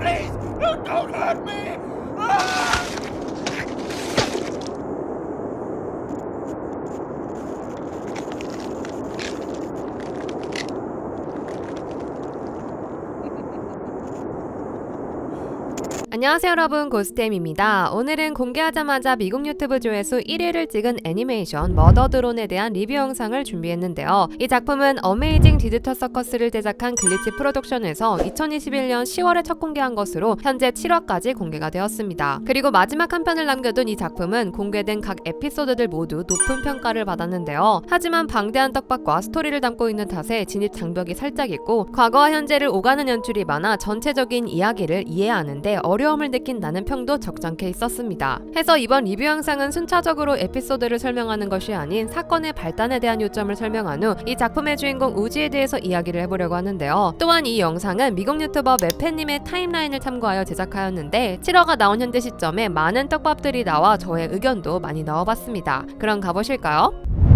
Please, don't hurt me! 안녕하세요 여러분 고스템입니다. 오늘은 공개하자마자 미국 유튜브 조회수 1위를 찍은 애니메이션 머더 드론에 대한 리뷰 영상을 준비했는데요. 이 작품은 어메이징 디지털 서커스를 제작한 글리치 프로덕션에서 2021년 10월에 첫 공개한 것으로 현재 7화까지 공개가 되었습니다. 그리고 마지막 한 편을 남겨둔 이 작품은 공개된 각 에피소드들 모두 높은 평가를 받았는데요. 하지만 방대한 떡밥과 스토리를 담고 있는 탓에 진입 장벽이 살짝 있고 과거와 현재를 오가는 연출이 많아 전체적인 이야기를 이해하는데 어려 움을 느낀다는 평도 적잖게 있었습니다. 해서 이번 리뷰 영상은 순차적으로 에피소드를 설명하는 것이 아닌 사건의 발단에 대한 요점을 설명한 후 이 작품의 주인공 우지에 대해서 이야기를 해보려고 하는데요. 또한 이 영상은 미국 유튜버 매팬님의 타임라인을 참고하여 제작하였는데 7화가 나온 현재 시점에 많은 떡밥들이 나와 저의 의견도 많이 넣어봤습니다. 그럼 가보실까요?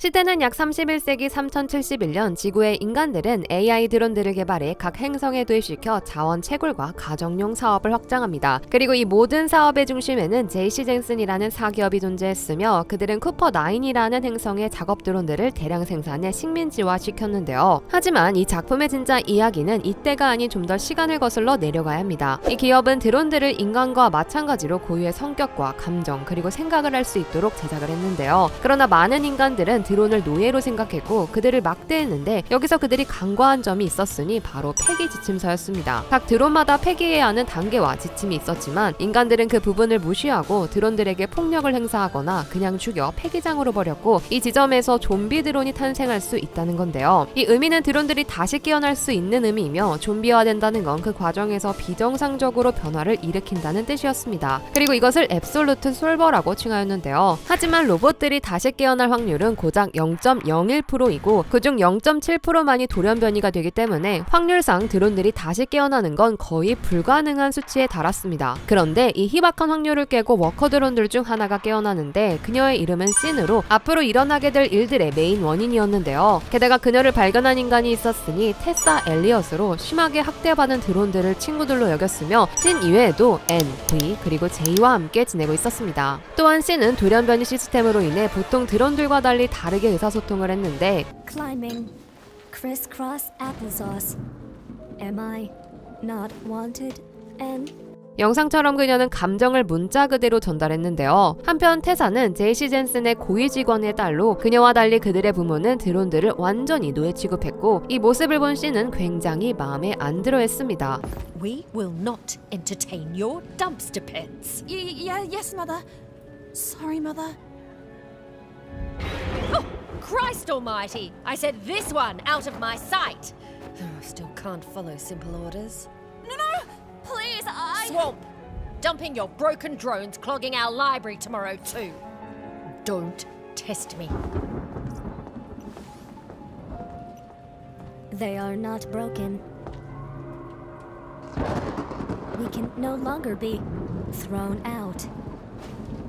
시대는 약 31세기 3071년 지구의 인간들은 AI 드론들을 개발해 각 행성에 도입시켜 자원 채굴과 가정용 사업을 확장합니다. 그리고 이 모든 사업의 중심에는 제이시 젠슨이라는 사기업이 존재했으며 그들은 쿠퍼 9이라는 행성의 작업 드론들을 대량 생산해 식민지화 시켰는데요. 하지만 이 작품의 진짜 이야기는 이때가 아닌 좀 더 시간을 거슬러 내려가야 합니다. 이 기업은 드론들을 인간과 마찬가지로 고유의 성격과 감정 그리고 생각을 할 수 있도록 제작을 했는데요. 그러나 많은 인간들은 드론을 노예로 생각했고 그들을 막대했는데 여기서 그들이 간과한 점이 있었으니 바로 폐기 지침서였습니다. 각 드론마다 폐기해야 하는 단계와 지침이 있었지만 인간들은 그 부분을 무시하고 드론들에게 폭력을 행사하거나 그냥 죽여 폐기장으로 버렸고 이 지점에서 좀비 드론이 탄생할 수 있다는 건데요. 이 의미는 드론들이 다시 깨어날 수 있는 의미이며 좀비화된다는 건 그 과정에서 비정상적으로 변화를 일으킨다는 뜻이었습니다. 그리고 이것을 앱솔루트 솔버라고 칭하였는데요. 하지만 로봇들이 다시 깨어날 확률은 고작 0.01%이고 그중 0.7%만이 돌연변이가 되기 때문에 확률상 드론들이 다시 깨어나는 건 거의 불가능한 수치에 달았습니다. 그런데 이 희박한 확률을 깨고 워커 드론들 중 하나가 깨어나는데 그녀의 이름은 씬으로 앞으로 일어나게 될 일들의 메인 원인이었는데요. 게다가 그녀를 발견한 인간이 있었으니 테사 엘리엇으로 심하게 학대받은 드론들을 친구들로 여겼으며 씬 이외에도 N, V 그리고 J와 함께 지내고 있었습니다. 또한 씬은 돌연변이 시스템으로 인해 보통 드론들과 달리 다 르게 의사소통을 했는데 Climbing crisscross applesauce. Am I not wanted? And 영상처럼 그녀는 감정을 문자 그대로 전달했는데요. 한편 테사는 제이시 젠슨의 고위 직원의 딸로 그녀와 달리 그들의 부모는 드론들을 완전히 노예 취급했고 이 모습을 본 씨는 굉장히 마음에 안 들어했습니다. We will not entertain your dumpster pits. Y- yeah, yes, Mother. Sorry, Mother. Christ almighty! I said this one out of my sight! Oh, still can't follow simple orders. No, no, please, I. Swamp! Dumping your broken drones clogging our library tomorrow, too. Don't test me. they are not broken. We can no longer be thrown out.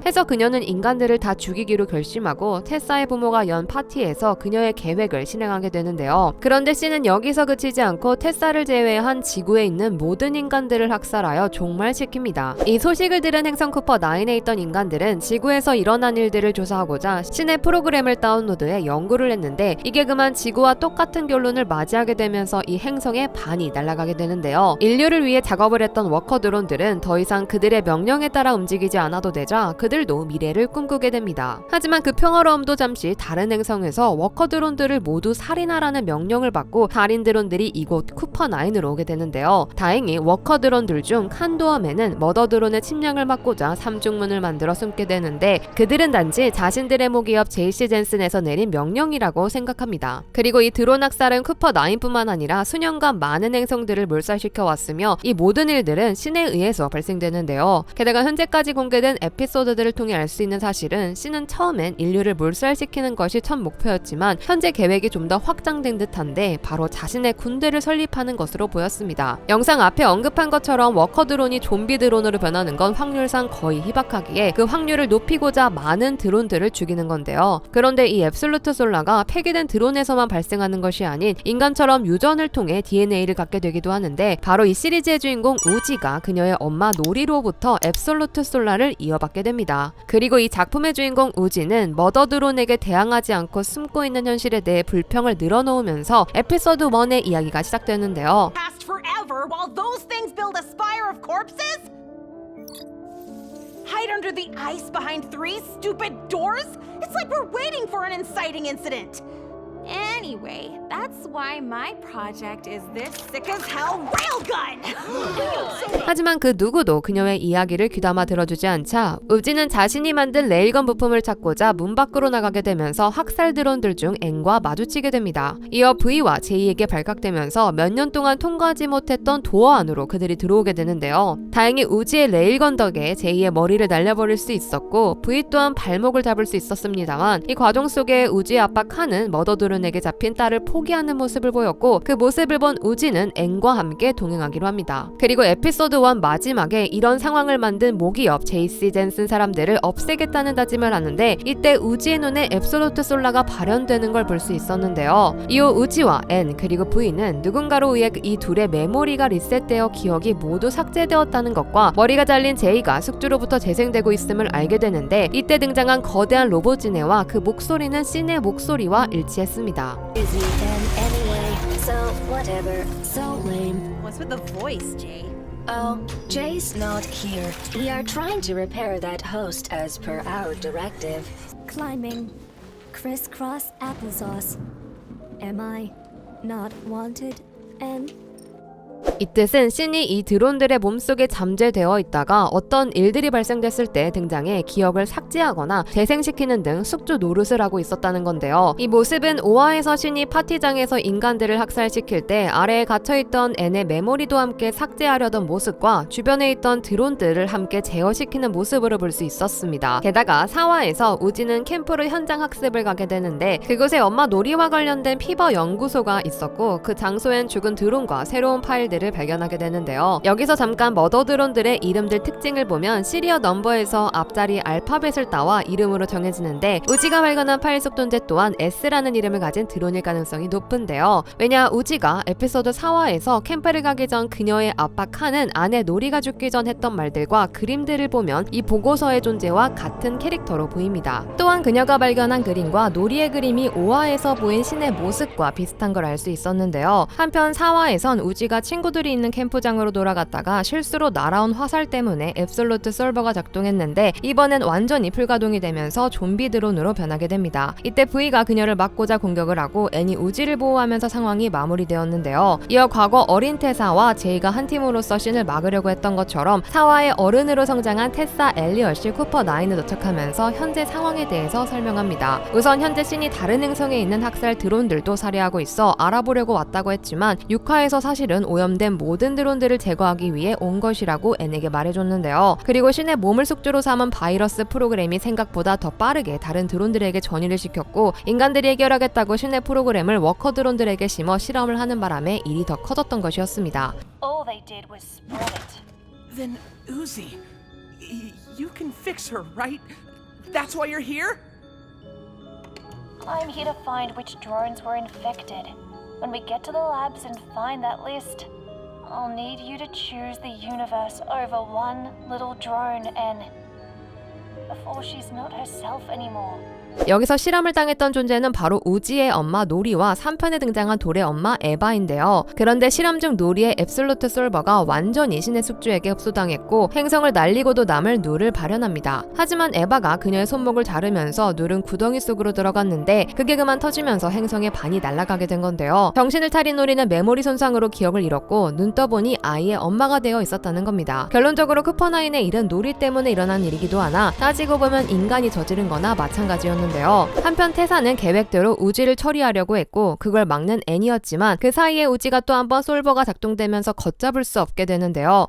해서 그녀는 인간들을 다 죽이기로 결심하고 테사의 부모가 연 파티에서 그녀의 계획을 실행하게 되는데요. 그런데 씨는 여기서 그치지 않고 테사를 제외한 지구에 있는 모든 인간들을 학살하여 종말시킵니다. 이 소식을 들은 행성 쿠퍼 9에 있던 인간들은 지구에서 일어난 일들을 조사하고자 신의 프로그램을 다운로드해 연구를 했는데 이게 그만 지구와 똑같은 결론을 맞이하게 되면서 이 행성의 반이 날아가게 되는데요. 인류를 위해 작업을 했던 워커 드론들은 더 이상 그들의 명령에 따라 움직이지 않아도 되자 그 들도 미래를 꿈꾸게 됩니다. 하지만 그 평화로움도 잠시 다른 행성에서 워커 드론들을 모두 살인하라는 명령을 받고 살인 드론들이 이곳 쿠퍼 9으로 오게 되는데요. 다행히 워커 드론들 중 칸도어맨은 머더 드론의 침략을 막고자 삼중문을 만들어 숨게 되는데 그들은 단지 자신들의 모기업 제이시 젠슨에서 내린 명령이라고 생각합니다. 그리고 이 드론 학살은 쿠퍼 9뿐만 아니라 수년간 많은 행성들을 몰살시켜 왔으며 이 모든 일들은 신에 의해서 발생되는데요. 게다가 현재까지 공개된 에피소드들 관계자들을 통해 알 수 있는 사실은 씨는 처음엔 인류를 몰살시키는 것이 첫 목표였지만 현재 계획이 좀 더 확장된 듯한데 바로 자신의 군대를 설립하는 것으로 보였습니다. 영상 앞에 언급한 것처럼 워커 드론이 좀비 드론으로 변하는 건 확률상 거의 희박하기에 그 확률을 높이고자 많은 드론들을 죽이는 건데요. 그런데 이 앱솔루트 솔라가 폐기된 드론에서만 발생하는 것이 아닌 인간처럼 유전을 통해 DNA를 갖게 되기도 하는데 바로 이 시리즈의 주인공 우지가 그녀의 엄마 노리로부터 앱솔루트 솔라를 이어받게 됩니다. 그리고 이 작품의 주인공 우지는 머더 드론에게 대항하지 않고 숨고 있는 현실에 대해 불평을 늘어놓으면서 에피소드 1의 이야기가 시작되는데요. Anyway, that's why my project is this Sick as hell railgun! 하지만 그 누구도 그녀의 이야기를 귀담아 들어주지 않자 우지는 자신이 만든 레일건 부품을 찾고자 문 밖으로 나가게 되면서 학살 드론들 중 N과 마주치게 됩니다. 이어 V와 J에게 발각되면서 몇 년 동안 통과하지 못했던 도어 안으로 그들이 들어오게 되는데요. 다행히 우지의 레일건 덕에 J의 머리를 날려버릴 수 있었고 V 또한 발목을 잡을 수 있었습니다만 이 과정 속에 우지의 아빠 칸은 머더드 론에게 잡힌 딸을 포기하는 모습을 보였고 그 모습을 본 우지는 N과 함께 동행하기로 합니다. 그리고 에피소드 1 마지막에 이런 상황을 만든 모기업 제이씨 젠슨 사람들을 없애겠다는 다짐을 하는데 이때 우지의 눈에 앱솔루트 솔라가 발현되는 걸 볼 수 있었는데요. 이후 우지와 N 그리고 V는 누군가로 의해 이 둘의 메모리가 리셋되어 기억이 모두 삭제되었다는 것과 머리가 잘린 제이가 숙주로부터 재생되고 있음을 알게 되는데 이때 등장한 거대한 로봇 지네와 그 목소리는 씬의 목소리와 일치했습니다. Busy then anyway, so whatever. So. What's with the voice, Jay? Oh, Jay's not here. We are trying to repair that host as per our directive. Climbing crisscross applesauce. Am I not wanted? And 이 뜻은 신이 이 드론들의 몸속에 잠재되어 있다가 어떤 일들이 발생됐을 때 등장해 기억을 삭제하거나 재생시키는 등 숙주 노릇을 하고 있었다는 건데요. 이 모습은 5화에서 신이 파티장에서 인간들을 학살시킬 때 아래에 갇혀있던 N의 메모리도 함께 삭제하려던 모습과 주변에 있던 드론들을 함께 제어시키는 모습으로 볼 수 있었습니다. 게다가 4화에서 우지는 캠프로 현장 학습을 가게 되는데 그곳에 엄마 놀이와 관련된 피버 연구소가 있었고 그 장소엔 죽은 드론과 새로운 파일들을 발견하게 되는데요. 여기서 잠깐 머더 드론들의 이름들 특징을 보면 시리어 넘버에서 앞자리 알파벳을 따와 이름으로 정해지는데 우지가 발견한 파일 속 존재 또한 S라는 이름을 가진 드론일 가능성이 높은데요. 왜냐 우지가 에피소드 4화에서 캠프를 가기 전 그녀의 칸은 아내 노리가 죽기 전 했던 말들과 그림들을 보면 이 보고서의 존재와 같은 캐릭터로 보입니다. 또한 그녀가 발견한 그림과 노리의 그림이 5화에서 보인 신의 모습과 비슷한 걸 알 수 있었는데요. 한편 4화에선 우지가 친구들 이 있는 캠프장으로 돌아갔다가 실수로 날아온 화살 때문에 앱솔루트 솔버가 작동했는데 이번엔 완전히 불가동이 되면서 좀비 드론으로 변하게 됩니다. 이때 V가 그녀를 막고자 공격을 하고 N이 우지를 보호하면서 상황이 마무리되었는데요. 이어 과거 어린 테사와 제이가 한 팀으로서 신을 막으려고 했던 것처럼 4화의 어른으로 성장한 테사 엘리엇이 쿠퍼 9에 도착하면서 현재 상황에 대해서 설명합니다. 우선 현재 신이 다른 행성에 있는 학살 드론들도 살해하고 있어 알아보려고 왔다고 했지만 6화에서 사실은 오염된 모든 드론들을 제거하기 위해 온 것이라고 N에게 말해줬는데요. 그리고 신의 몸을 숙주로 삼은 바이러스 프로그램이 생각보다 더 빠르게 다른 드론들에게 전이를 시켰고 인간들이 해결하겠다고 신의 프로그램을 워커 드론들에게 심어 실험을 하는 바람에 일이 더 커졌던 것이었습니다. All they did was spread it. Then, Uzi, y- you can fix her, right? That's why you're here? I'm here to find which drones were infected. When we get to the labs and find that list, I'll need you to choose the universe over one little drone and before she's not herself anymore. 여기서 실험을 당했던 존재는 바로 우지의 엄마 노리와 3편에 등장한 돌의 엄마 에바인데요. 그런데 실험 중 노리의 앱솔루트 솔버가 완전히 신의 숙주에게 흡수당했고 행성을 날리고도 남을 누를 발현합니다. 하지만 에바가 그녀의 손목을 자르면서 누른 구덩이 속으로 들어갔는데 그게 그만 터지면서 행성의 반이 날아가게 된 건데요. 정신을 차린 노리는 메모리 손상으로 기억을 잃었고 눈 떠보니 아이의 엄마가 되어 있었다는 겁니다. 결론적으로 쿠퍼나인의 일은 노리 때문에 일어난 일이기도 하나 따지고 보면 인간이 저지른 거나 마찬가지였는데 요. 한편 태사는 계획대로 우지를 처리하려고 했고 그걸 막는 애니였지만 그 사이에 우지가 또 한 번 솔버가 작동되면서 걷잡을 수 없게 되는데요.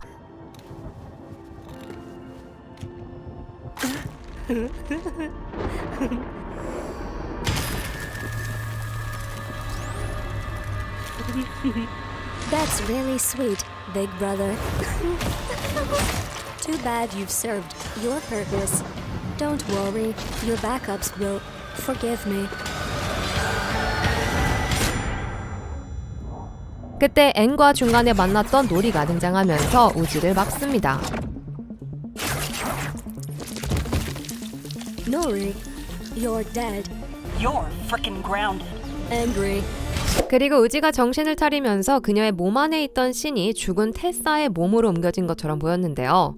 Don't worry, your backups will forgive me. 그때 앤과 중간에 만났던 노리가 등장하면서 우지를 막습니다. Nori, you're dead. You're frickin' grounded. Angry. 그리고 우지가 정신을 차리면서 그녀의 몸 안에 있던 신이 죽은 테사의 몸으로 옮겨진 것처럼 보였는데요.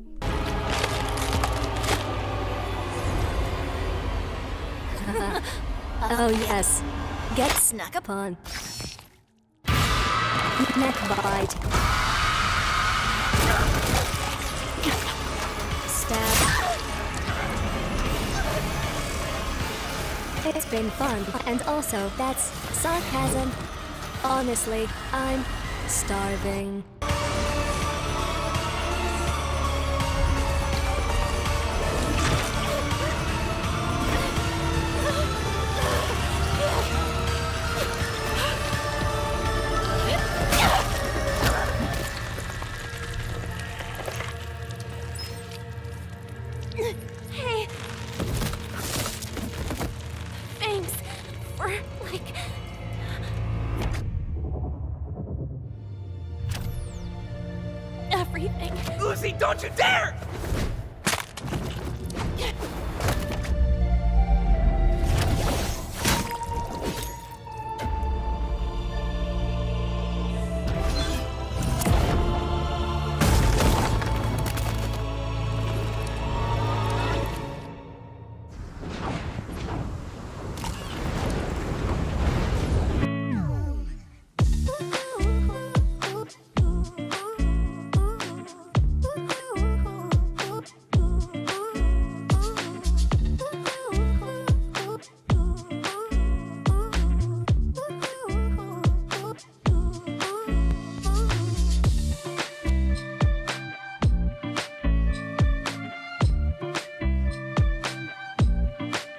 Oh yes. Get snuck upon. Neck bite. Stab. It's been fun, and also that's sarcasm. Honestly, I'm starving. Don't you dare!